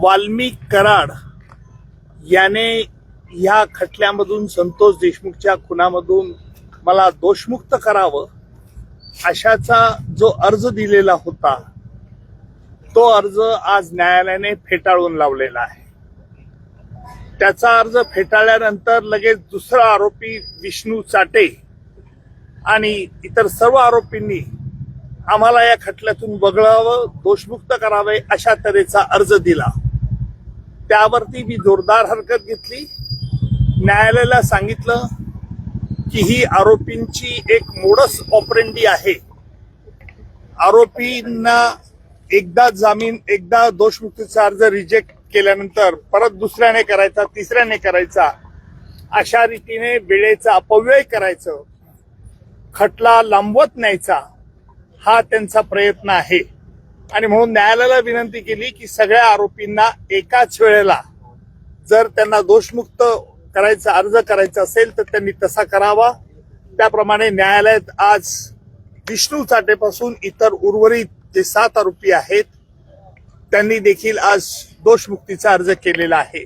वाल्मिक कराड याने ह्या खटल्यामधून संतोष देशमुखच्या खुनामधून मला दोषमुक्त करावं अशाचा जो अर्ज दिलेला होता तो अर्ज आज न्यायालयाने फेटाळून लावलेला आहे. त्याचा अर्ज फेटाळल्यानंतर लगेच दुसरा आरोपी विष्णू चाटे आणि इतर सर्व आरोपींनी आम्हाला या खटल्यातून वगळावं दोषमुक्त करावे अशा तऱ्हेचा अर्ज दिला. त्यावरती मी जोरदार हरकत घेतली. न्यायालयाला सांगितलं की ही आरोपींची एक मोडस ऑपरेंडी आहे. आरोपींना एकदा जामीन एकदा दोषमुक्तीचा अर्ज रिजेक्ट केल्यानंतर परत दुसऱ्याने करायचा तिसऱ्याने करायचा अशा रीतीने वेळेचा अपव्यय करायचं खटला लांबवत न्यायचा हा त्यांचा प्रयत्न आहे. आणि म्हणून न्यायालयाला विनंती केली की सगळ्या आरोपींना एकाच वेळेला जर त्यांना दोषमुक्त करायचा अर्ज करायचा असेल तर त्यांनी तसा करावा. त्याप्रमाणे न्यायालयात आज विष्णू चाटेपासून इतर उर्वरित जे सात आरोपी आहेत त्यांनी देखील आज दोषमुक्तीचा अर्ज केलेला आहे.